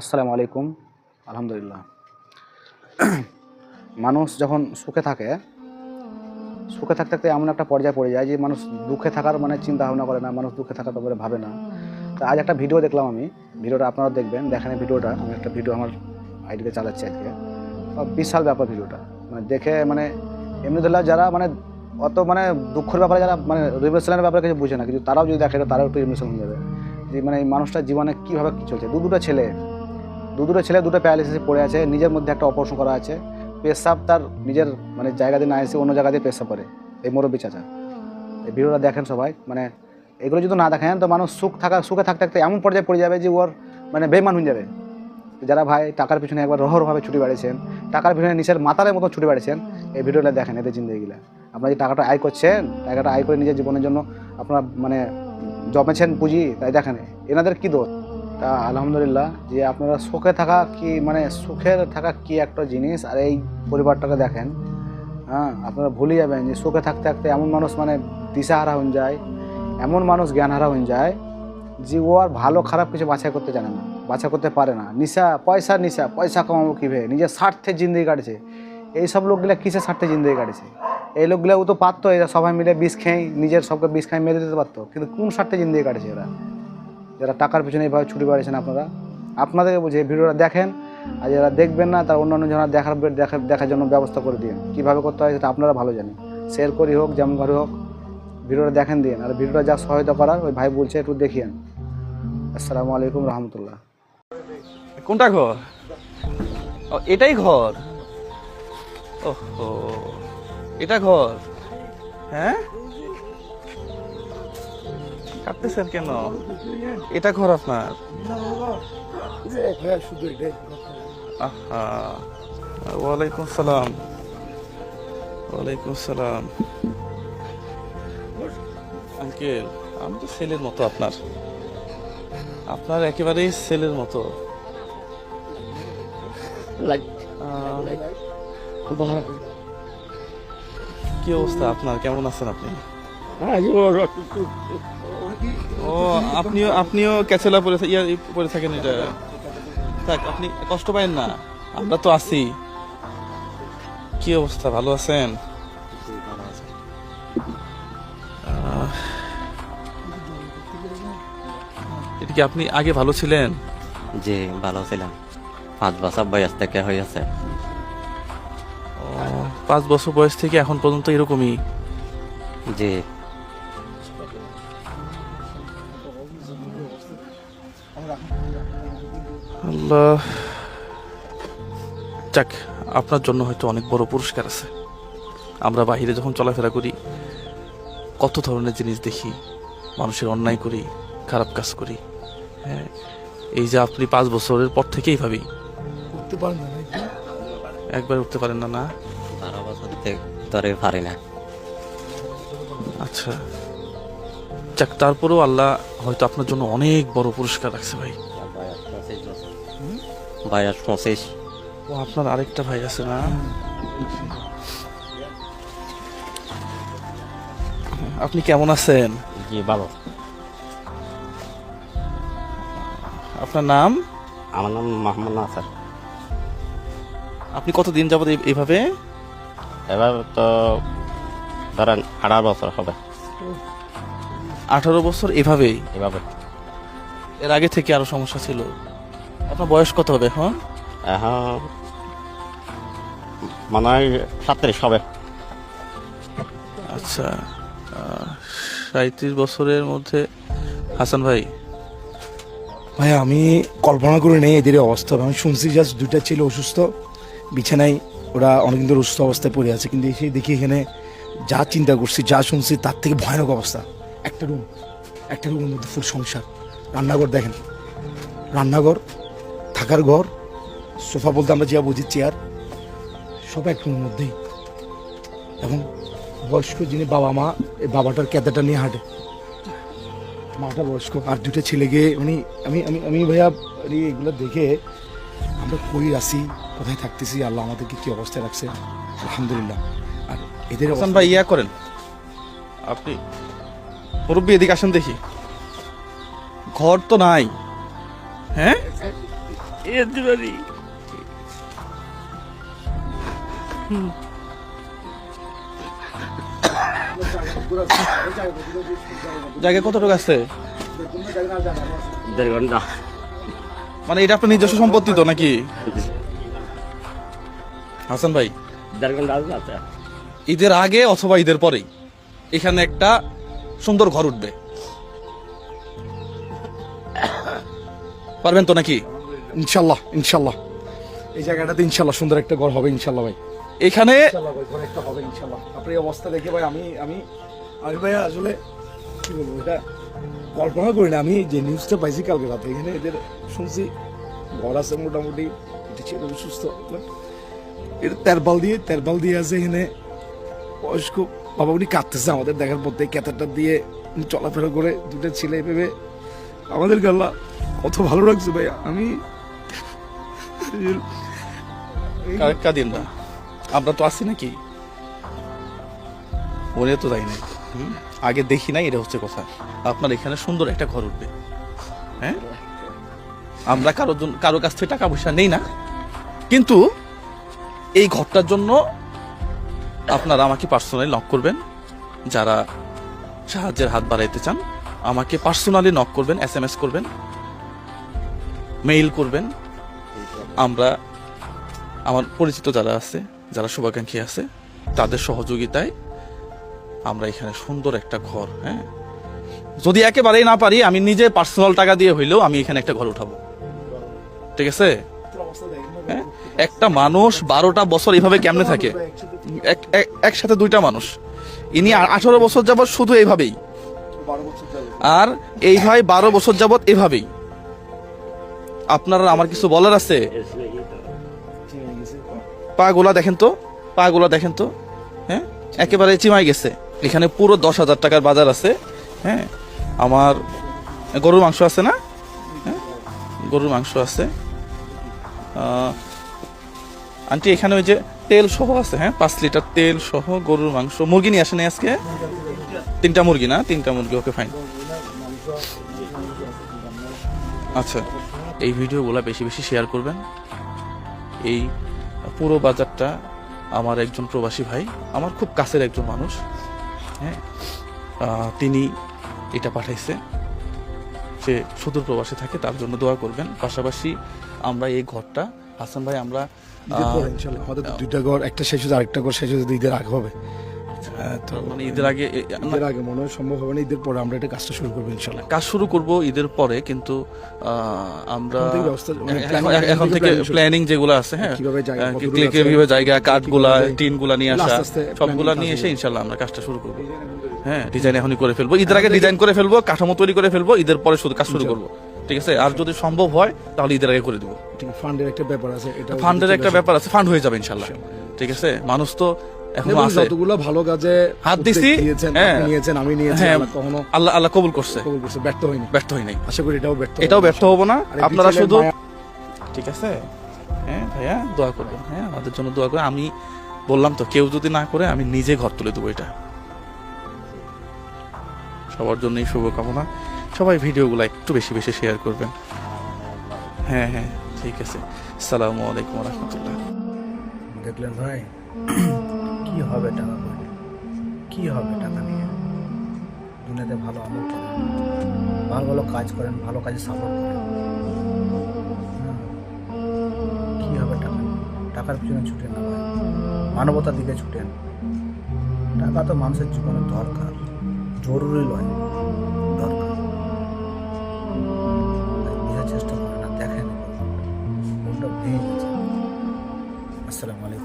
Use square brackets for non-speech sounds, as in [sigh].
আসসালামু আলাইকুম। আলহামদুলিল্লাহ। [clears throat] মানুষ যখন সুখে থাকে, সুখে থাকতে থাকতে এমন একটা পর্যায়ে পড়ে যায় যে মানুষ দুঃখে থাকার মানে চিন্তা ভাবনা করে না, মানুষ দুঃখে থাকার ব্যাপারে ভাবে না। তো আজ একটা ভিডিও দেখলাম আমি, ভিডিওটা আপনারা দেখবেন। দেখেন ভিডিওটা, আমি একটা ভিডিও আমার আইডিতে চালাচ্ছি আজকে। বিশাল ব্যাপার ভিডিওটা। মানে দেখে মানে এমনি ধরলাম যারা মানে অত মানে দুঃখের ব্যাপারে যারা মানে রিভেশনের ব্যাপারে কিছু বুঝে না। কিন্তু তারাও যদি দেখে, তারাও একটু ইমোশন হয়ে যাবে। যে মানে এই মানুষটার জীবনে কীভাবে কী চলছে? দু দুটো ছেলে দু দুটো ছেলে, দুটো প্যারালিসিসে পড়ে আছে, নিজের মধ্যে একটা অপারেশন করা আছে। পেশাব তার নিজের মানে জায়গা দিয়ে না এসে অন্য জায়গা দিয়ে পেশাব করে, এই মুরব্বী চাচা। এই ভিডিওটা দেখেন সবাই মানে এগুলো যদি না দেখেন, তো মানুষ সুখ থাকা, সুখে থাকতে থাকতে এমন পর্যায়ে পড়ে যাবে যে ওর মানে বেমান হয়ে যাবে। যারা ভাই টাকার পিছনে একবার রহরভাবে ছুটি বাড়িয়েছেন, টাকার পিছনে নিচের মাতারের মতো ছুটি বাড়িয়েছেন, এই ভিডিওটা দেখেন এদের জিন্দগিগুলা আপনারা যে টাকাটা আয় করছেন, টাকাটা আয় করে নিজের জীবনের জন্য আপনারা মানে জমেছেন পুঁজি, তাই দেখেন, এনাদের কী দোষ? তা আলহামদুলিল্লাহ যে আপনারা সুখে থাকা কি মানে সুখের থাকা কি একটা জিনিস, আর এই পরিবারটাকে দেখেন হ্যাঁ আপনারা ভুলে যাবেন যে সুখে থাকতে থাকতে এমন মানুষ মানে দিশাহারা হয়ে যায়, এমন মানুষ জ্ঞানহারা হয়ে যায় যে ও আর ভালো খারাপ কিছু বাছাই করতে জানে না, বাছাই করতে পারে না। নিশা, পয়সা নিশা, পয়সা কমাবো কীভাবে? নিজের স্বার্থে জিন্দগি কাটছে। এইসব লোকগুলা কিসের স্বার্থে জিন্দগি কাটছে? এই লোকগুলো ও তো পারতো, এরা সবাই মিলে বিষ খেয়ে, নিজের সবকে বিষ খেয়ে মেরে দিতে পারতো, কিন্তু কোন স্বার্থে জিন্দগি কাটছে এরা? যারা টাকার পিছনে এইভাবে ছুটি বাড়িয়েছেন আপনারা আপনাদেরকে বুঝে এই ভিডিওটা দেখেন আর যারা দেখবেন না তার অন্যান্য যারা দেখার দেখার দেখার জন্য ব্যবস্থা করে দিন কীভাবে করতে হয় সেটা আপনারা ভালো জানেন। শেয়ার করি হোক যেমন করে হোক ভিডিওটা দেখেন দিন আর ভিডিওটা যা সহায়তা করার ওই ভাই বলছে একটু দেখিয়েন। আসসালামু আলাইকুম রহমতুল্লাহ। কোনটা ঘর? ও এটাই ঘর? ওহো এটা ঘর? হ্যাঁ? কাটতেছেন কেন? এটা ঘর আপনার? ওয়ালাইকুম সালাম। ওয়ালাইকুম সালাম। আঙ্কেল আমি তো ছেলের মতো আপনার। আপনার একেবারেই ছেলের মতো। কি অবস্থা আপনার? কেমন আছেন আপনি? ও আপনিও আপনিও ক্যাচেলা পরে ইয়া পরে থাকেন এটা। থাক আপনি কষ্ট পাইন না। আমরা তো আছি। কি অবস্থা ভালো আছেন? এটা কি আপনি আগে ভালো ছিলেন? জি ভালো ছিলাম। পাঁচ বছর বয়স থেকে হয়েছে ও, পাঁচ বছর বয়স থেকে এখন পর্যন্ত এরকমই? জি। আল্লাহ। যাক আপনার জন্য হয়তো অনেক বড় পুরস্কার আছে। আমরা বাইরে যখন চলাফেরা করি কত ধরনের জিনিস দেখি মানুষের অন্যায় করি খারাপ কাজ করি। হ্যাঁ এই যে আপনি পাঁচ বছরের পর থেকেই ভাবি। করতে পারেন না একবার উঠতে পারেন না না? বারো বছর থেকে ধরে পারি না। আচ্ছা। যাক তারপরেও আল্লাহ হয়তো আপনার জন্য অনেক বড় পুরস্কার রাখছে ভাই। পঁচিশ পঁচিশ ও আপনার আরেকটা ভাই আছে না? আপনি কেমন আছেন? জি ভালো। আপনার নাম? আমার নাম মোহাম্মদ নাসার। আপনি কতদিন যাবত এইভাবে? এবার তো ধরেন আঠারো বছর হবে। আঠারো বছর এভাবেই এভাবে। এর আগে থেকে আরও সমস্যা ছিল। আপনার বয়স কত হবে এখন? এখন মনে হয় সাতত্রিশ হবে। আচ্ছা সাঁত্রিশ বছরের মধ্যে। হাসান ভাই। ভাই আমি কল্পনা করে নেই এদের অবস্থা আমি শুনছি জাস্ট দুইটা ছেলে অসুস্থ। বিছানায় ওরা অনেকদিন ধরে অসুস্থ অবস্থায় পড়ে আছে। কিন্তু এসে দেখি এখানে যা চিন্তা করছি যা শুনছি তার থেকে ভয়ানক অবস্থা। একটা রুম একটা রুমের মধ্যে ফুল সংসার। রান্নাঘর দেখেন। রান্নাঘর থাকার ঘর সোফা বলতে আমরা যা বুঝি চেয়ার সব এক রুমের মধ্যেই। এবং বয়স্ক যিনি বাবা মা এই বাবাটার ক্যাদাটা নিয়ে হাঁটে। মাটা বয়স্ক। আর দুটো ছেলেকে মানে আমি আমি আমি ভাইয়া এগুলো দেখে আমরা কই আসি কোথায় থাকতেছি আল্লাহ আমাদেরকে কি অবস্থায় রাখছে আলহামদুলিল্লাহ। আর এদের ভাই ইয়া করেন। আপনি মুরব্বী এদিকে আসেন দেখি। ঘর তো নাই। হ্যাঁ? পারি জায়গা কতটুকু আছে? দেড় ঘণ্টা। মানে এটা আপনার নিজস্ব সম্পত্তি তো নাকি? হাসান ভাই। দেড় ঘণ্টা আছে আছে। ঈদের আগে অথবা ঈদের পরেই। এখানে একটা সুন্দর ঘর উঠবে। পারবেন তো নাকি? ইনশাল্লাহ ইনশাল্লাহ। এই জায়গাটাতে ইনশাল্লাহ সুন্দর একটা ঘর হবে ইনশাল্লাহ ভাই। এখানে একটা হবে ইনশাল্লাহ। আপনার এই অবস্থা দেখে ভাই আমি আমি আমি ভাই আসলে কি বলব এটা কল্পনা করি না। আমি যে নিউজটা পাইছি কালকে রাতে এখানে এদের শুনছি ঘর আছে মোটামুটি এটা ছিল সুস্থ এটা তেরবাল দিয়ে তেরবাল দিয়ে আছে এখানে বয়স্ক। বাবা, উনি কাঁদতেছে আমাদের দেখার মধ্যে, ক্যাথারটা দিয়ে চলাফেরা করে দুটো ছেলে ভেবে, আমাদের গাল্লা কত ভালো লাগছে ভাই আমি কাঁদিন না আমরা তো আছি নাকি? মনে তো যাই নাই? আগে দেখি নাই, এটা হচ্ছে কথা। আপনার এখানে সুন্দর একটা ঘর উঠবে। হ্যাঁ? আমরা কারও জন- কারও কাছ থেকে টাকা পয়সা নেই না। কিন্তু এই ঘরটার জন্য আপনারা আমাকে পার্সোনালি নক করবেন। যারা সাহায্যের হাত বাড়াইতে চান, আমাকে পার্সোনালি নক করবেন এস এম এস করবেন মেইল করবেন। আমরা, আমার পরিচিত যারা আছে, যারা শুভাকাঙ্ক্ষী আছে, তাদের সহযোগিতায় আমরা এখানে সুন্দর একটা ঘর হ্যাঁ? যদি একেবারেই না পারি, আমি নিজে পার্সোনাল টাকা দিয়ে হইলেও আমি এখানে একটা ঘর উঠাবো। ঠিক আছে? হ্যাঁ? একটা মানুষ বারোটা বছর এইভাবে কেমনে থাকে? এক- এক- একসাথে দুইটা মানুষ। ইনি আঠারো বছর যাবত শুধু এইভাবেই। আর এই ভাই বারো বছর যাবত এভাবেই। আপনারা, আমার কিছু বলার আছে? পা গোলা দেখেন তো? পা গোলা দেখেন তো? হ্যাঁ? একেবারে চিমাই গেছে। এখানে পুরো দশ হাজার টাকার বাজার আছে। হ্যাঁ? আমার গরুর মাংস আছে না? হ্যাঁ? গরুর মাংস আছে। আন্টি, এখানে ওই যে তেল সহ আছে হ্যাঁ? পাঁচ লিটার তেল সহ গরুর মাংস। মুরগি নিয়ে আসেন আজকে? তিনটা মুরগি না? তিনটা মুরগি, ওকে ফাইন আচ্ছা এই ভিডিওগুলো বেশি বেশি শেয়ার করবেন। এই পুরো বাজারটা আমার একজন প্রবাসী ভাই, আমার খুব কাছের একজন মানুষ হ্যাঁ? তিনি এটা পাঠাইছে। সে সুদূর প্রবাসে থাকে, তার জন্য দোয়া করবেন। পাশাপাশি আমরা এই ঘরটা হাসান ভাই আমরা আমাদের দুইটা ঘর একটা শেষ হচ্ছে আরেকটা ঘর শেষ হচ্ছে ঈদের আগে হবে। হ্যাঁ, তো মানে ঈদের আগে ঈদের আগে মনে হয় সম্ভব হবে না ঈদের পরে আমরা এটা কাজটা শুরু করব ইনশাল্লাহ। কাজ শুরু করব ঈদের পরে কিন্তু আমরা এখন থেকে মানে প্ল্যানিং যেগুলো আছে হ্যাঁ কীভাবে জায়গা কাঠগুলা টিনগুলা নিয়ে আসা সবগুলা নিয়ে এসে ইনশাল্লাহ আমরা কাজটা শুরু করব। হ্যাঁ ডিজাইন এখনই করে ফেলব। ঈদের আগে ডিজাইন করে ফেলব কাঠামো তৈরি করে ফেলব ঈদের পরে শুধু কাজ শুরু করব। ঠিক আছে? আর যদি সম্ভব হয় তাহলে ঈদের আগে করে দেবো। ফান্ডের একটা ব্যাপার আছে এটা ফান্ডের একটা ব্যাপার আছে ফান্ড হয়ে যাবে ইনশাল্লাহ। ঠিক আছে? মানুষ তো এখনও আছে। যতগুলো ভালো কাজে হাত দিছি, হ্যাঁ। নিয়েছেন আমি নিয়েছি হ্যাঁ। কখনো আল্লাহ আল্লাহ কবুল করছে। কবুল করছে ব্যর্থ হয়নি। ব্যর্থ আশা করি এটাও ব্যর্থ এটাও ব্যর্থ হব না। আপনারা শুধু ঠিক আছে? হ্যাঁ ভাইয়া দোয়া করবেন। হ্যাঁ আমাদের জন্য দোয়া করে। আমি বললাম তো কেউ যদি না করে আমি নিজে ঘর তুলে দেবো এটা। সবার জন্যই শুভকামনা। সবাই ভিডিওগুলো একটু বেশি বেশি শেয়ার করবেন। হ্যাঁ হ্যাঁ ঠিক আছে। সালামু আলাইকুম রহমতুল্লাহ। দেখলেন ভাই, [clears throat] কি হবে টাকা করে কি হবে টাকা নিয়ে? দুনিয়াতে ভালো আমল করেন। ভালো ভালো কাজ করেন, ভালো কাজে সাপোর্ট করেন। কি হবে টাকা? টাকার পিছনে ছুটেন না মানবতার দিকে ছুটেন। টাকা তো মানুষের জীবনে দরকার। জরুরি নয়। Assalamualaikum.